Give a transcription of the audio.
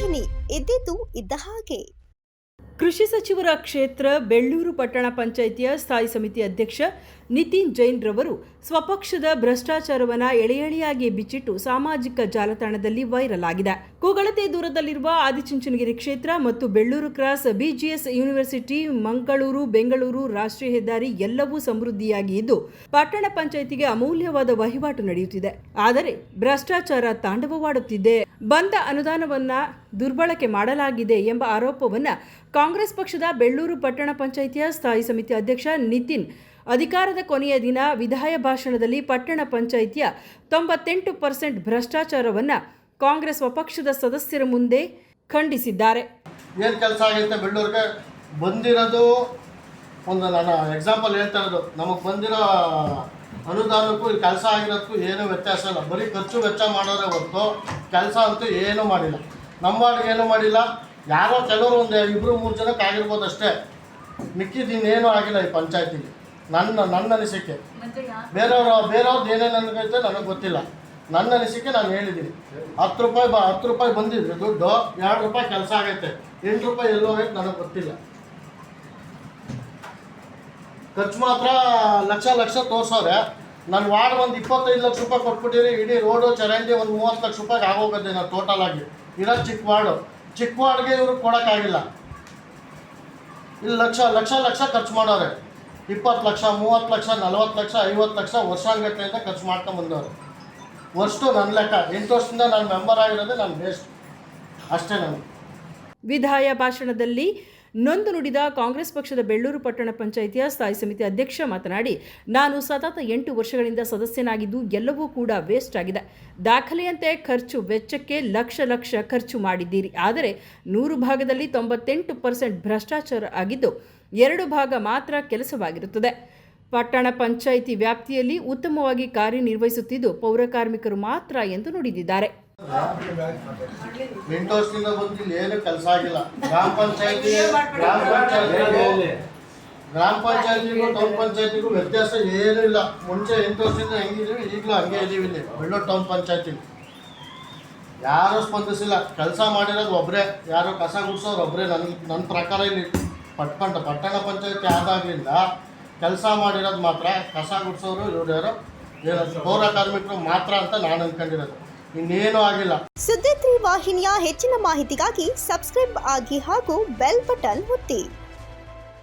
ಇದ್ದಿದ್ದು ಇದ್ದ ಹಾಗೆ. ಕೃಷಿ ಸಚಿವರ ಕ್ಷೇತ್ರ ಬೆಳ್ಳೂರು ಪಟ್ಟಣ ಪಂಚಾಯಿತಿಯ ಸ್ಥಾಯಿ ಸಮಿತಿ ಅಧ್ಯಕ್ಷ ನಿತಿನ್ ಜೈನ್ ರವರು ಸ್ವಪಕ್ಷದ ಭ್ರಷ್ಟಾಚಾರವನ್ನ ಎಳೆ ಎಳೆಯಾಗಿ ಬಿಚ್ಚಿಟ್ಟು ಸಾಮಾಜಿಕ ಜಾಲತಾಣದಲ್ಲಿ ವೈರಲ್ ಆಗಿದೆ. ಕೂಗಳತೆ ದೂರದಲ್ಲಿರುವ ಆದಿಚುಂಚನಗಿರಿ ಕ್ಷೇತ್ರ ಮತ್ತು Bellur cross BGS university, Mangaluru, Bengaluru ರಾಷ್ಟ್ರೀಯ ಹೆದ್ದಾರಿ ಎಲ್ಲವೂ ಸಮೃದ್ಧಿಯಾಗಿ ಇದ್ದು, ಪಟ್ಟಣ ಪಂಚಾಯಿತಿಗೆ ಅಮೂಲ್ಯವಾದ ವಹಿವಾಟು ನಡೆಯುತ್ತಿದೆ. ಆದರೆ ಭ್ರಷ್ಟಾಚಾರ ತಾಂಡವವಾಡುತ್ತಿದೆ. ಬಂದ ಅನುದಾನವನ್ನ ದುರ್ಬಳಕೆ ಮಾಡಲಾಗಿದೆ ಎಂಬ ಆರೋಪವನ್ನ ಕಾಂಗ್ರೆಸ್ ಪಕ್ಷದ ಬೆಳ್ಳೂರು ಪಟ್ಟಣ ಪಂಚಾಯಿತಿಯ ಸ್ಥಾಯಿ ಸಮಿತಿ ಅಧ್ಯಕ್ಷ ನಿತಿನ್ ಅಧಿಕಾರದ ಕೊನೆಯ ದಿನ ವಿಧಾಯ ಭಾಷಣದಲ್ಲಿ ಪಟ್ಟಣ ಪಂಚಾಯಿತಿಯ ತೊಂಬತ್ತೆಂಟು ಪರ್ಸೆಂಟ್ ಭ್ರಷ್ಟಾಚಾರವನ್ನು ಕಾಂಗ್ರೆಸ್ ಸ್ವಪಕ್ಷದ ಸದಸ್ಯರ ಮುಂದೆ ಖಂಡಿಸಿದ್ದಾರೆ. ಏನು ಕೆಲಸ ಆಗಿರುತ್ತೆ ಬೆಳ್ಳೂರಿಗೆ ಬಂದಿರೋದು ಒಂದು ನಾನು ಎಕ್ಸಾಂಪಲ್ ಹೇಳ್ತಾ ಇರೋದು. ನಮಗೆ ಬಂದಿರೋ ಅನುದಾನಕ್ಕೂ ಕೆಲಸ ಆಗಿರೋದಕ್ಕೂ ಏನೂ ವ್ಯತ್ಯಾಸ ಇಲ್ಲ. ಬರೀ ಖರ್ಚು ವೆಚ್ಚ ಮಾಡೋದೇ ಹೊರತು ಕೆಲಸ ಅಂತೂ ಏನೂ ಮಾಡಿಲ್ಲ. ನಮ್ಮ ವಾರ್ಡ್ಗೆ ಏನೂ ಮಾಡಿಲ್ಲ. ಯಾರೋ ಕೆಲವರು ಒಂದು ಇಬ್ಬರು ಮೂರು ಜನಕ್ಕೆ ಆಗಿರ್ಬೋದು ಅಷ್ಟೇ. ಮಿಕ್ಕಿದ್ದು ಇನ್ನೇನೂ ಆಗಿಲ್ಲ ಈ ಪಂಚಾಯತಿಗೆ. ನನ್ನ ನನ್ನ ಅನಿಸಿಕೆ. ಬೇರೆಯವರು ಬೇರೆಯವ್ರದ್ದು ಏನೇನು ಅನ್ಕೈತೆ ನನಗೆ ಗೊತ್ತಿಲ್ಲ. ನನ್ನ ಅನಿಸಿಕೆ ನಾನು ಹೇಳಿದ್ದೀನಿ. ಹತ್ತು ರೂಪಾಯಿ ಬಾ ಹತ್ತು ರೂಪಾಯಿ ಬಂದಿದ್ರೆ ದುಡ್ಡು ಎರಡು ರೂಪಾಯಿ ಕೆಲಸ ಆಗೈತೆ. ಎಂಟು ರೂಪಾಯಿ ಎಲ್ಲೋ ಹೋಗೈತೆ ನನಗೆ ಗೊತ್ತಿಲ್ಲ. ಖರ್ಚು ಮಾತ್ರ ಲಕ್ಷ ಲಕ್ಷ ತೋರಿಸೋರೆ ನನ್ನ ವಾರ್ಡ್ ಒಂದು ಇಪ್ಪತ್ತೈದು ಲಕ್ಷ ರೂಪಾಯಿ ಕೊಟ್ಬಿಟ್ಟಿರಿ ಇಡೀ ರೋಡು ಚರಂಡಿ ಒಂದು ಮೂವತ್ತು ಲಕ್ಷ ರೂಪಾಯಿಗೆ ಆಗೋಗುತ್ತೆ ನಾನು ಟೋಟಲ್ ಆಗಿ. ಇರೋ ಚಿಕ್ಕ ವಾರ್ಡು ಚಿಕ್ಕ ವಾರ್ಡ್ಗೆ ಇವ್ರಿಗೆ ಕೊಡೋಕ್ಕಾಗಿಲ್ಲ. ಇಲ್ಲಿ ಲಕ್ಷ ಲಕ್ಷ ಲಕ್ಷ ಖರ್ಚು ಮಾಡೋರೆ ಇಪ್ಪತ್ತು ಲಕ್ಷ, ಮೂವತ್ತು ಲಕ್ಷ, ನಲ್ವತ್ತು ಲಕ್ಷ, ಐವತ್ತು ಲಕ್ಷ ವರ್ಷಾನುಗಟ್ಟಲೆಯಿಂದ ಖರ್ಚು ಮಾಡ್ಕೊಂಡು ಬಂದವರು. ವರ್ಷು ನನ್ನ ಲೆಕ್ಕ. ಎಂಟು ವರ್ಷದಿಂದ ನಾನು ಮೆಂಬರ್ ಆಗಿರೋದು ನಾನು ಬೇಸ್ಟ್. ಅಷ್ಟೇ ನಾನು ವಿಧಾಯ ಭಾಷಣದಲ್ಲಿ ನೊಂದು ನುಡಿದ ಕಾಂಗ್ರೆಸ್ ಪಕ್ಷದ ಬೆಳ್ಳೂರು ಪಟ್ಟಣ ಪಂಚಾಯಿತಿಯ ಸ್ಥಾಯಿ ಸಮಿತಿ ಅಧ್ಯಕ್ಷ ಮಾತನಾಡಿ, ನಾನು ಸತತ ಎಂಟು ವರ್ಷಗಳಿಂದ ಸದಸ್ಯನಾಗಿದ್ದು ಎಲ್ಲವೂ ಕೂಡ ವೇಸ್ಟ್ ಆಗಿದೆ. ದಾಖಲೆಯಂತೆ ಖರ್ಚು ವೆಚ್ಚಕ್ಕೆ ಲಕ್ಷ ಲಕ್ಷ ಖರ್ಚು ಮಾಡಿದ್ದೀರಿ. ಆದರೆ ನೂರು ಭಾಗದಲ್ಲಿ ತೊಂಬತ್ತೆಂಟು ಪರ್ಸೆಂಟ್ ಭ್ರಷ್ಟಾಚಾರ ಆಗಿದ್ದು ಎರಡು ಭಾಗ ಮಾತ್ರ ಕೆಲಸವಾಗಿರುತ್ತದೆ. ಪಟ್ಟಣ ಪಂಚಾಯಿತಿ ವ್ಯಾಪ್ತಿಯಲ್ಲಿ ಉತ್ತಮವಾಗಿ ಕಾರ್ಯನಿರ್ವಹಿಸುತ್ತಿದ್ದು ಪೌರ ಕಾರ್ಮಿಕರು ಮಾತ್ರ ಎಂದು ನುಡಿದಿದ್ದಾರೆ. ಎಂಟು ವರ್ಷದಿಂದ ಬಂದು ಏನು ಕೆಲಸ ಆಗಿಲ್ಲ. ಗ್ರಾಮ ಪಂಚಾಯತಿ ಗ್ರಾಮ ಪಂಚಾಯತಿ ಗ್ರಾಮ ಪಂಚಾಯತಿಗೂ ಟೌನ್ ಪಂಚಾಯತಿಗೂ ವ್ಯತ್ಯಾಸ ಏನೂ ಇಲ್ಲ. ಮುಂಚೆ ಎಂಟು ವರ್ಷದಿಂದ ಹೆಂಗಿದೀವಿ ಈಗಲೂ ಹಂಗೆ ಇದ್ದೀವಿ ಇಲ್ಲಿ ಬೆಳ್ಳೂರು ಟೌನ್ ಪಂಚಾಯತಿ ಯಾರೂ ಸ್ಪಂದಿಸಿಲ್ಲ. ಕೆಲಸ ಮಾಡಿರೋದು ಒಬ್ಬರೇ ಯಾರು ಕಸ ಗುಡಿಸೋರು ಒಬ್ಬರೇ ನನ್ನ ನನ್ನ ಪ್ರಕಾರ ಇಲ್ಲಿ. ಪಟ್ಪಂಟ ಪಟ್ಟಣ ಪಂಚಾಯತಿ ಆದಾಗಿಂದ ಕೆಲಸ ಮಾಡಿರೋದು ಮಾತ್ರ ಕಸ ಗುಡಿಸೋರು ಇವ್ರು ಯಾರು ಪೌರ ಕಾರ್ಮಿಕರು ಮಾತ್ರ ಅಂತ ನಾನು ಅನ್ಕೊಂಡಿರೋದು. ಇನ್ನೇನೂ ಆಗಿಲ್ಲ. ಸುದ್ದಿ ವಾಹಿನಿಯ ಹೆಚ್ಚಿನ ಮಾಹಿತಿಗಾಗಿ ಸಬ್ಸ್ಕ್ರೈಬ್ ಆಗಿ ಹಾಗೂ ಬೆಲ್ ಬಟನ್ ಒತ್ತಿ.